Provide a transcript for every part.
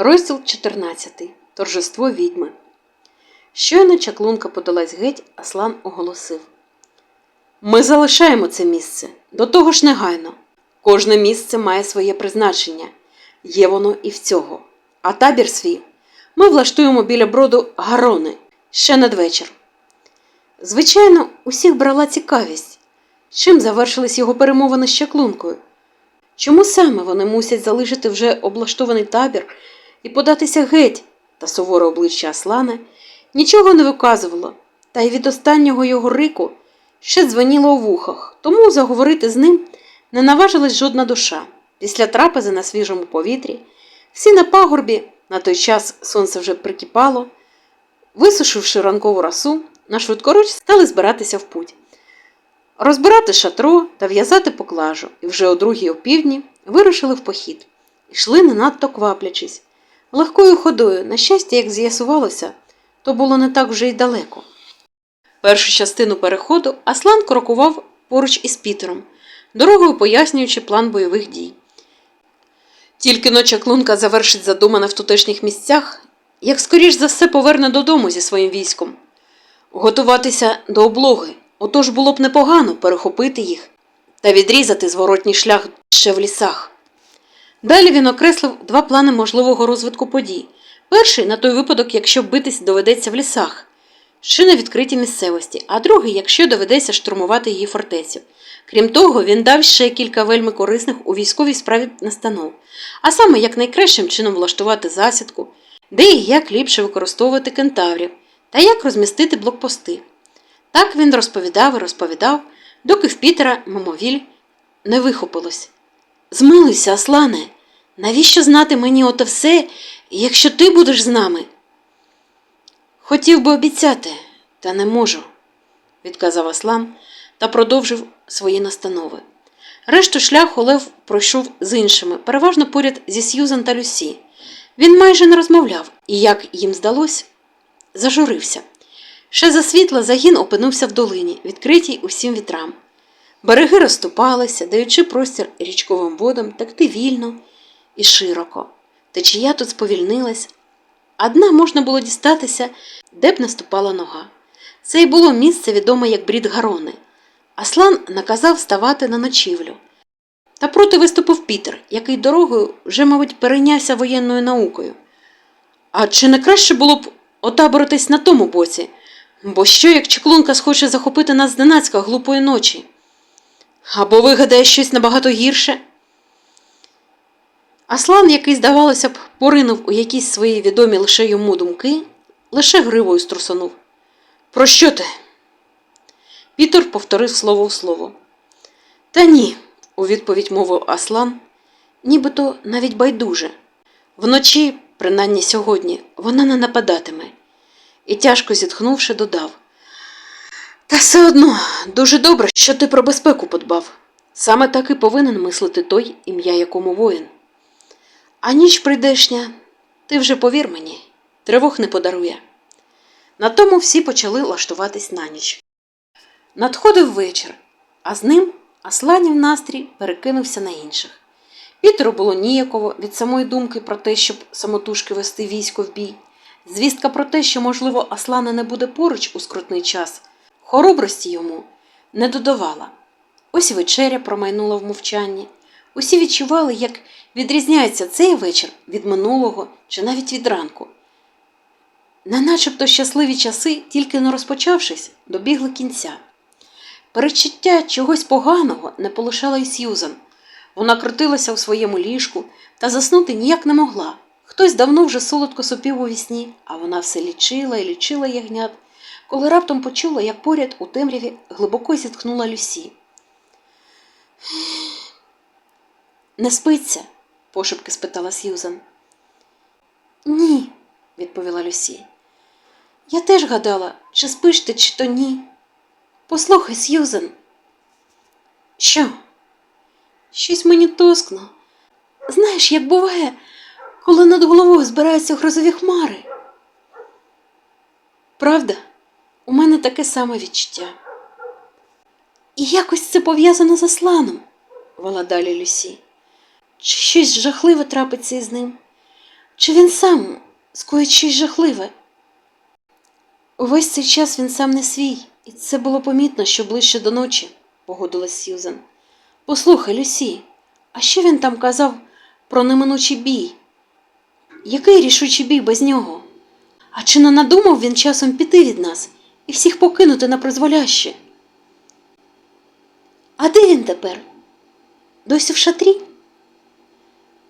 Розділ 14. Торжество відьми. Щойно чаклунка подалась геть, Аслан оголосив. Ми залишаємо це місце. До того ж негайно. Кожне місце має своє призначення. Є воно і в цього. А табір свій ми влаштуємо біля броду гарони ще надвечір. Звичайно, усіх брала цікавість, чим завершились його перемовини з чаклункою. Чому саме вони мусять залишити вже облаштований табір і податися геть, та суворе обличчя Аслана нічого не виказувало, та й від останнього його рику ще дзвоніло у вухах, тому заговорити з ним не наважилась жодна душа. Після трапези на свіжому повітрі, всі на пагорбі, на той час сонце вже прикипало, висушивши ранкову росу, на швидкоруч стали збиратися в путь. Розбирати шатро та в'язати поклажу, і вже о другій опівдні вирушили в похід. Йшли не надто кваплячись. Легкою ходою, на щастя, як з'ясувалося, то було не так вже й далеко. Першу частину переходу Аслан крокував поруч із Пітером, дорогою пояснюючи план бойових дій. Тільки ноча клунка завершить задумане в тутешніх місцях, як скоріш за все поверне додому зі своїм військом. Готуватися до облоги, отож було б непогано перехопити їх та відрізати зворотній шлях ще в лісах. Далі він окреслив два плани можливого розвитку подій. Перший на той випадок, якщо битись доведеться в лісах, ще на відкритій місцевості, а другий, якщо доведеться штурмувати її фортецю. Крім того, він дав ще кілька вельми корисних у військовій справі настанов, а саме як найкращим чином влаштувати засідку, де і як ліпше використовувати кентаврів та як розмістити блокпости. Так він розповідав і розповідав, доки в Пітера мимовіль не вихопилось. Змилуйся, Аслане, навіщо знати мені ото все, якщо ти будеш з нами? Хотів би обіцяти, та не можу, відказав Аслан та продовжив свої настанови. Решту шляху Лев пройшов з іншими, переважно поряд зі Сьюзан та Люсі. Він майже не розмовляв і, як їм здалось, зажурився. Ще за світла загін опинився в долині, відкритій усім вітрам. Береги розступалися, даючи простір річковим водам текти вільно і широко. Течія тут сповільнилась, а дна можна було дістатися, де б наступала нога. Це й було місце відоме як брід Гарони. Аслан наказав ставати на ночівлю. Та проти виступив Пітер, який дорогою вже, мабуть, перейнявся воєнною наукою. А чи не краще було б отаборитись на тому боці? Бо що, як чеклунка схоче захопити нас зненацька глупої ночі? Або вигадає щось набагато гірше? Аслан, який, здавалося б, поринув у якісь свої відомі лише йому думки, лише гривою струсонув. Про що ти? Пітер повторив слово в слово. Та ні, у відповідь мовив Аслан, нібито навіть байдуже. Вночі, принаймні сьогодні, вона не нападатиме. І тяжко зітхнувши, додав. Та все одно дуже добре, що ти про безпеку подбав. Саме так і повинен мислити той, ім'я якому воїн. А ніч прийдешня, ти вже повір мені, тривог не подарує. На тому всі почали лаштуватись на ніч. Надходив вечір, а з ним Асланів настрій перекинувся на інших. Пітеру було ніяково від самої думки про те, щоб самотужки вести військо в бій. Звістка про те, що, можливо, Аслана не буде поруч у скрутний час, хоробрості йому не додавала. Ось вечеря промайнула в мовчанні. Усі відчували, як відрізняється цей вечір від минулого чи навіть від ранку. Не начебто щасливі часи, тільки не розпочавшись, добігли кінця. Перечуття чогось поганого не полишала й Сьюзан. Вона крутилася у своєму ліжку та заснути ніяк не могла. Хтось давно вже солодко сопів у вісні, а вона все лічила і лічила ягнят, коли раптом почула, як поряд у темряві глибоко зітхнула Люсі. Не спиться? пошепки спитала Сьюзан. Ні, відповіла Люсі. Я теж гадала, чи спиш ти, чи то ні. Послухай, Сьюзен. Що? Щось мені тоскно. Знаєш, як буває, коли над головою збираються грозові хмари. Правда, у мене таке саме відчуття. І якось це пов'язано з Асланом, вела далі Люсі. Чи щось жахливе трапиться із ним? Чи він сам скоїть щось жахливе? Увесь цей час він сам не свій, і це було помітно, що ближче до ночі, погодилась Сьюзен. Послухай, Люсі, а що він там казав про неминучий бій? Який рішучий бій без нього? А чи не надумав він часом піти від нас і всіх покинути на призволяще? А де він тепер? Досі в шатрі?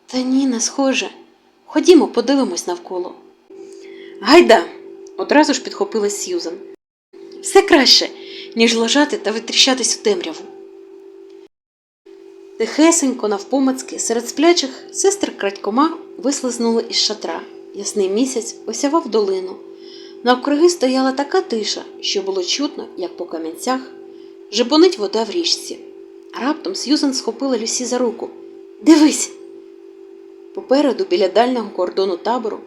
Та ні, не схоже. Ходімо, подивимось навколо. Гайда, одразу ж підхопила Сьюзан. Все краще, ніж лежати та витріщатись в темряву. Тихесенько, навпомацьки, серед сплячих сестри крадькома вислизнули із шатра. Ясний місяць осявав долину. Навкруги стояла така тиша, що було чутно, як по камінцях жебонить вода в річці. Раптом Сьюзан схопила Люсі за руку. Дивись! Попереду, біля дальнього кордону табору,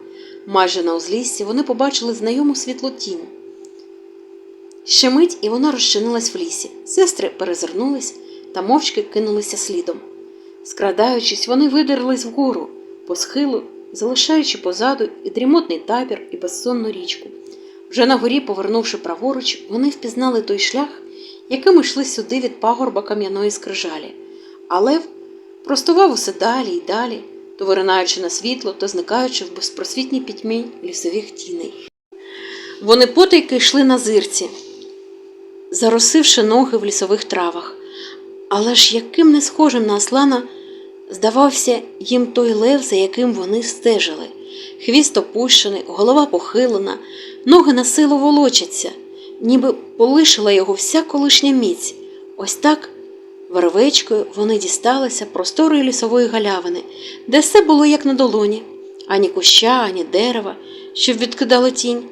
майже на узліссі, вони побачили знайому світлу тінь. Ще мить, і вона розчинилась в лісі. Сестри перезирнулись та мовчки кинулися слідом. Скрадаючись, вони видерлись вгору, по схилу, залишаючи позаду і дрімотний табір, і безсонну річку. Вже на горі, повернувши праворуч, вони впізнали той шлях, яким йшли сюди від пагорба кам'яної скрижалі. А лев простував усе далі й далі, то виринаючи на світло, то зникаючи в безпросвітній пітьмі лісових тіней. Вони потайки йшли на зирці, заросивши ноги в лісових травах. Але ж яким не схожим на Аслана здавався їм той лев, за яким вони стежили. Хвіст опущений, голова похилена, ноги на силу волочаться, ніби полишила його вся колишня міць. Ось так вервечкою вони дісталися просторої лісової галявини, де все було як на долоні, ані куща, ані дерева, що відкидало тінь,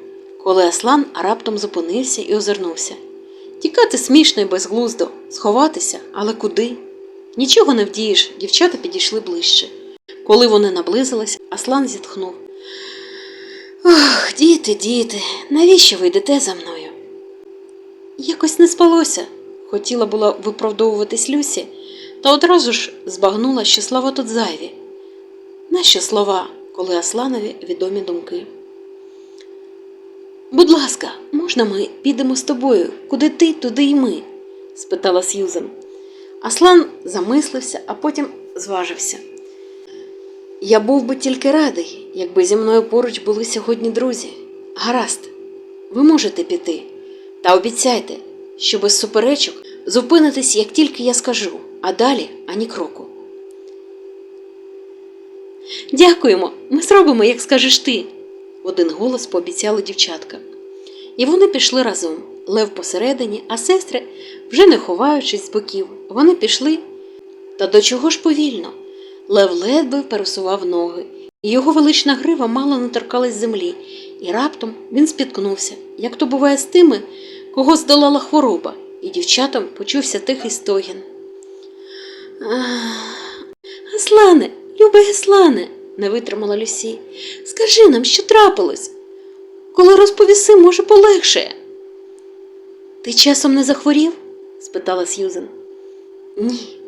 коли Аслан раптом зупинився і озирнувся. Тікати смішно і безглуздо, сховатися, але куди? Нічого не вдієш, дівчата підійшли ближче. Коли вони наблизились, Аслан зітхнув. Ох, діти, діти, навіщо ви йдете за мною? Якось не спалося, хотіла була виправдовуватись Люсі, та одразу ж збагнула, що слова тут зайві. Нащо слова, коли Асланові відомі думки? Будь ласка, можна ми підемо з тобою? Куди ти, туди й ми? спитала Сьюзен. Аслан замислився, а потім зважився. Я був би тільки радий, якби зі мною поруч були сьогодні друзі. Гаразд, ви можете піти. Та обіцяйте, що без суперечок зупинитесь, як тільки я скажу, а далі ані кроку. Дякуємо, ми зробимо, як скажеш ти, один голос пообіцяли дівчатка. І вони пішли разом. Лев посередині, а сестри, вже не ховаючись з боків, вони пішли. Та до чого ж повільно? Лев ледве пересував ноги, його велична грива мало не торкалась землі, і раптом він спіткнувся, як то буває з тими, кого здолала хвороба, і дівчатам почувся тихий стогін. «Ах, Аслане, любий Аслане, не витримала Люсі, скажи нам, що трапилось? Коли розповіси, може, полегшає. Ти часом не захворів? спитала Сьюзен. Ні,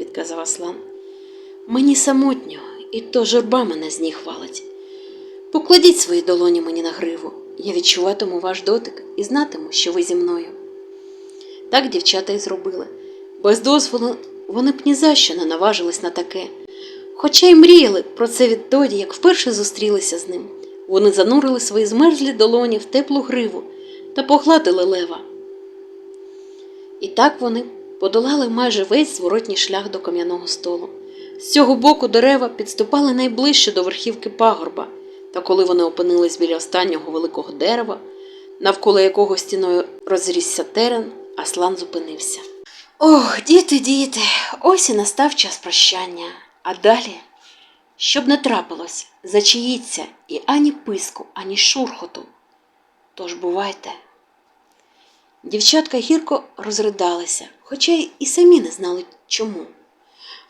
відказав Аслан. Мені самотньо, і то журба мене з ніг валить. Покладіть свої долоні мені на гриву, я відчуватиму ваш дотик і знатиму, що ви зі мною. Так дівчата й зробили. Без дозволу вони б ні за що не наважились на таке, хоча й мріяли про це відтоді, як вперше зустрілися з ним. Вони занурили свої змерзлі долоні в теплу гриву та погладили лева. І так вони подолали майже весь зворотній шлях до кам'яного столу. З цього боку дерева підступали найближче до верхівки пагорба, та коли вони опинились біля останнього великого дерева, навколо якого стіною розрісся терен, Аслан зупинився. Ох, діти, діти, ось і настав час прощання. А далі, щоб не трапилось, зачаїться і ані писку, ані шурхоту. Тож бувайте. Дівчатка гірко розридалися, хоча і самі не знали чому.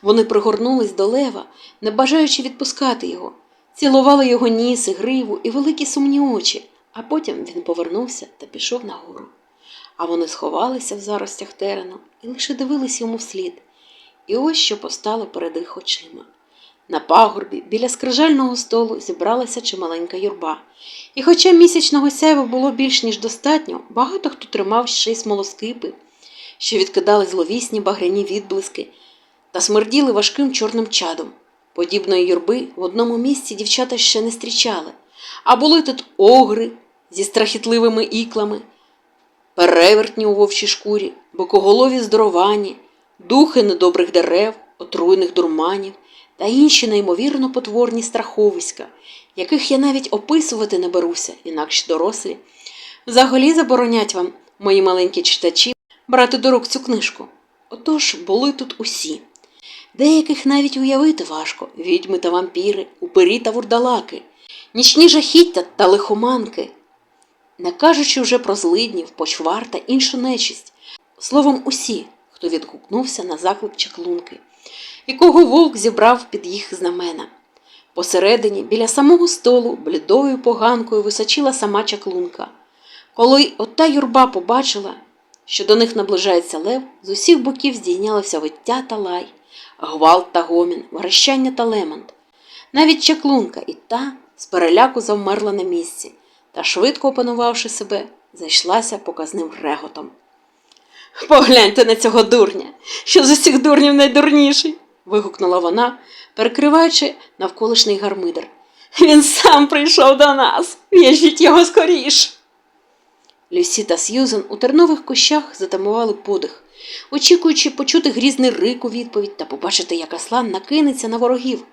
Вони пригорнулись до лева, не бажаючи відпускати його, цілували його ніс і гриву і великі сумні очі, а потім він повернувся та пішов нагору. А вони сховалися в заростях терену і лише дивились йому вслід. І ось що постало перед їх очима. На пагорбі біля скрижального столу зібралася чималенька юрба. І хоча місячного сяйва було більш ніж достатньо, багато хто тримав ще й смолоскипи, що відкидали зловісні багряні відблиски та смерділи важким чорним чадом. Подібної юрби в одному місці дівчата ще не зустрічали, а були тут огри зі страхітливими іклами, перевертні у вовчій шкурі, бокоголові здоровані, духи недобрих дерев, отруйних дурманів та інші неймовірно потворні страховиська, яких я навіть описувати не беруся, інакше дорослі. Взагалі заборонять вам, мої маленькі читачі, брати до рук цю книжку. Отож були тут усі. Деяких навіть уявити важко відьми та вампіри, упирі та вурдалаки, нічні жахіття та лихоманки, не кажучи вже про злиднів, почвар та іншу нечисть. Словом, усі, хто відгукнувся на заклик чаклунки, якого вовк зібрав під їх знамена. Посередині, біля самого столу, блідою поганкою височила сама чаклунка. Коли ота юрба побачила, що до них наближається лев, з усіх боків здійнялося виття та лай, гвалт та гомін, верещання та лемонт. Навіть чаклунка і та з переляку завмерла на місці та, швидко опанувавши себе, зайшлася показним реготом. Погляньте на цього дурня, що з усіх дурнів найдурніший. вигукнула вона, перекриваючи навколишній гармидер. Він сам прийшов до нас. В'яжіть його скоріш. Люсі та Сьюзен у тернових кущах затамували подих, очікуючи почути грізний рик у відповідь та побачити, як Аслан накинеться на ворогів.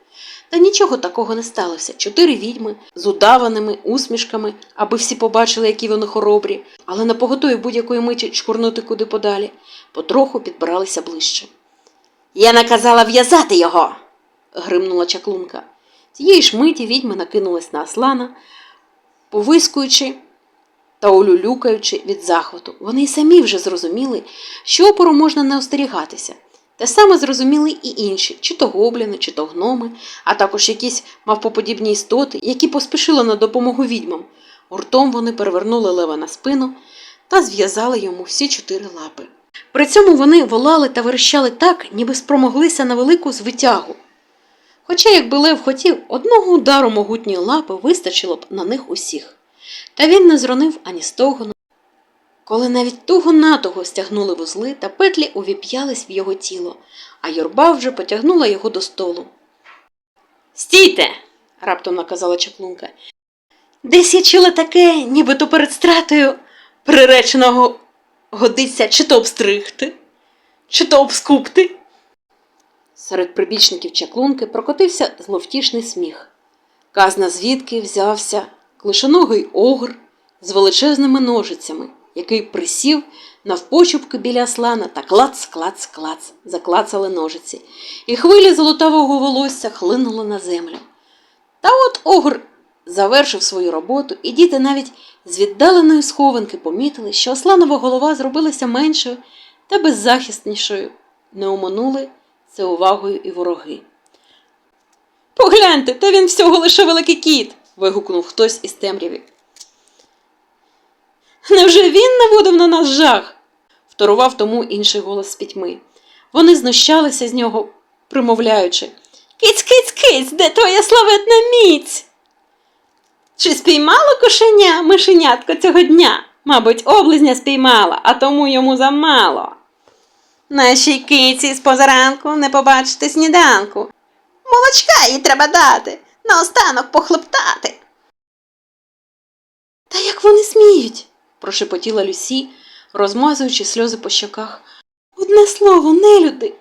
Та нічого такого не сталося. Чотири відьми з удаваними усмішками, аби всі побачили, які вони хоробрі, але на поготові будь-якої миті чкурнути куди подалі, потроху підбиралися ближче. Я наказала в'язати його. гримнула чаклунка. Тієї ж миті відьми накинулись на Аслана, повискуючи та улюлюкаючи від захвату. Вони й самі вже зрозуміли, що опору можна не остерігатися. Те саме зрозуміли і інші, чи то гобліни, чи то гноми, а також якісь мавпоподібні істоти, які поспішили на допомогу відьмам. Гуртом вони перевернули лева на спину та зв'язали йому всі чотири лапи. При цьому вони волали та верещали так, ніби спромоглися на велику звитягу. Хоча, якби Лев хотів, одного удару могутньої лапи вистачило б на них усіх. Та він не зронив ані стогону, коли навіть туго натого стягнули вузли та петлі увіп'ялись в його тіло, а юрба вже потягнула його до столу. Стійте. раптом наказала чаклунка. Десь я чула таке, нібито перед стратою приреченого годиться чи то обстригти, чи то обскупти. Серед прибічників чаклунки прокотився зловтішний сміх. Казна звідки взявся клишоногий огр з величезними ножицями, який присів навпочупки біля Аслана та клац, клац, клац заклацали ножиці, і хвилі золотавого волосся хлинули на землю. Та от огр завершив свою роботу, і діти навіть з віддаленої схованки помітили, що Асланова голова зробилася меншою та беззахиснішою. Не оминули це увагою і вороги. Погляньте, та він всього лише великий кіт. Вигукнув хтось із темряві. Невже він наводив на нас жах? вторував тому інший голос з пітьми. Вони знущалися з нього, примовляючи Киць, киць, киць, де твоя славетна міць? Чи спіймало кошеня мишенятко цього дня? Мабуть, облизня спіймала, а тому йому замало. Нашій киці з позаранку не побачити сніданку. Молочка їй треба дати, наостанок похлептати. Та як вони сміють? прошепотіла Люсі, розмазуючи сльози по щоках. Одне слово, нелюди.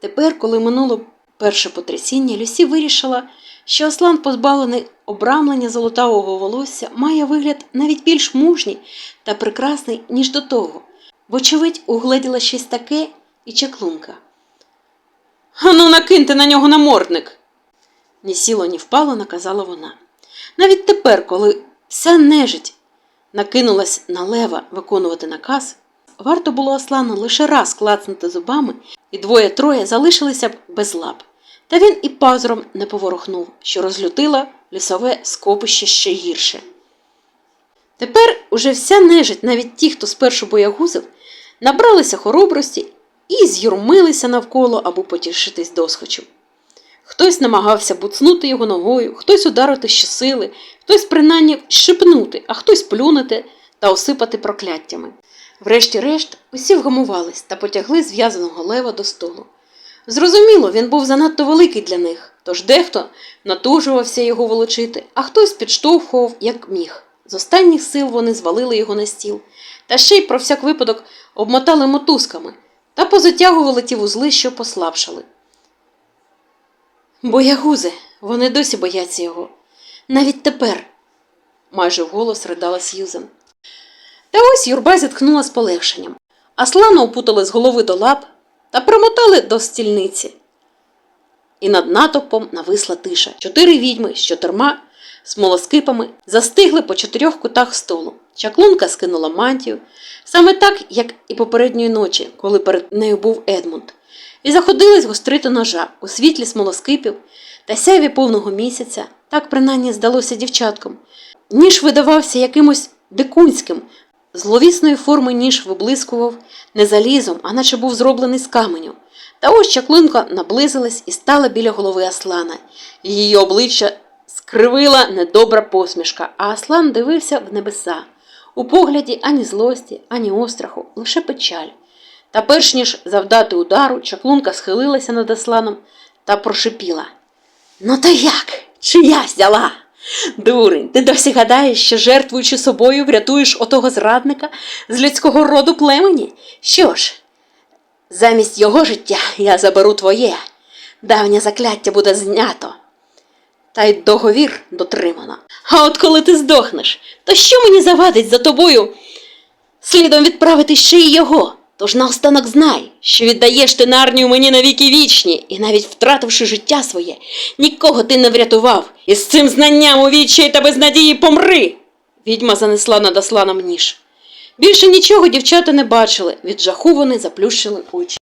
Тепер, коли минуло перше потрясіння, Люсі вирішила, що Аслан, позбавлений обрамлення золотавого волосся, має вигляд навіть більш мужній та прекрасний, ніж до того. Вочевидь, угледіла щось таке і чаклунка. Ану, накиньте на нього намордник. Ні сіло, ні впало, наказала вона. Навіть тепер, коли вся нежить накинулась на лева виконувати наказ, варто було Аслану лише раз клацнути зубами, і двоє-троє залишилися б без лап. Та він і пазуром не поворухнув, що розлютила лісове скопище ще гірше. Тепер уже вся нежить, навіть ті, хто спершу боягузив, набралися хоробрості і з'юрмилися навколо, аби потішитись досхочу. Хтось намагався буцнути його ногою, хтось ударити щосили, хтось принаймні шипнути, а хтось плюнути та осипати прокляттями. Врешті-решт, усі вгамувались та потягли зв'язаного лева до столу. Зрозуміло, він був занадто великий для них, тож дехто натужувався його волочити, а хтось підштовхував, як міг. З останніх сил вони звалили його на стіл, та ще й про всяк випадок обмотали мотузками та позатягували ті вузли, що послабшали. Боягузи, вони досі бояться його. Навіть тепер, майже вголос ридала Сьюзен. Та ось юрба зітхнула з полегшенням. Аслана опутали з голови до лап та примотали до стільниці. І над натовпом нависла тиша. Чотири відьми з чотирма смолоскипами застигли по чотирьох кутах столу. Чаклунка скинула мантію, саме так, як і попередньої ночі, коли перед нею був Едмунд, і заходились гострити ножа у світлі смолоскипів та сяйві повного місяця, так принаймні здалося дівчаткам. Ніж видавався якимось дикунським, зловісної форми ніж виблискував не залізом, а наче був зроблений з каменю. Та ось чаклунка наблизилась і стала біля голови Аслана. Її обличчя скривила недобра посмішка, а Аслан дивився в небеса. У погляді ані злості, ані остраху, лише печаль. Та перш ніж завдати удару, чаклунка схилилася над Асланом та прошипіла. Ну то як? Чи я взяла? Дурень, ти досі гадаєш, що жертвуючи собою, врятуєш отого зрадника з людського роду племені? Що ж, замість його життя я заберу твоє. Давнє закляття буде знято. Та й договір дотримано. А от коли ти здохнеш, то що мені завадить за тобою слідом відправити ще й його? Тож наостанок знай, що віддаєш ти нарнію мені на віки вічні, і навіть втративши життя своє, нікого ти не врятував, і з цим знанням у вічі та безнадії помри. Відьма занесла над Асланом ніж. Більше нічого дівчата не бачили, від жаху вони заплющили очі.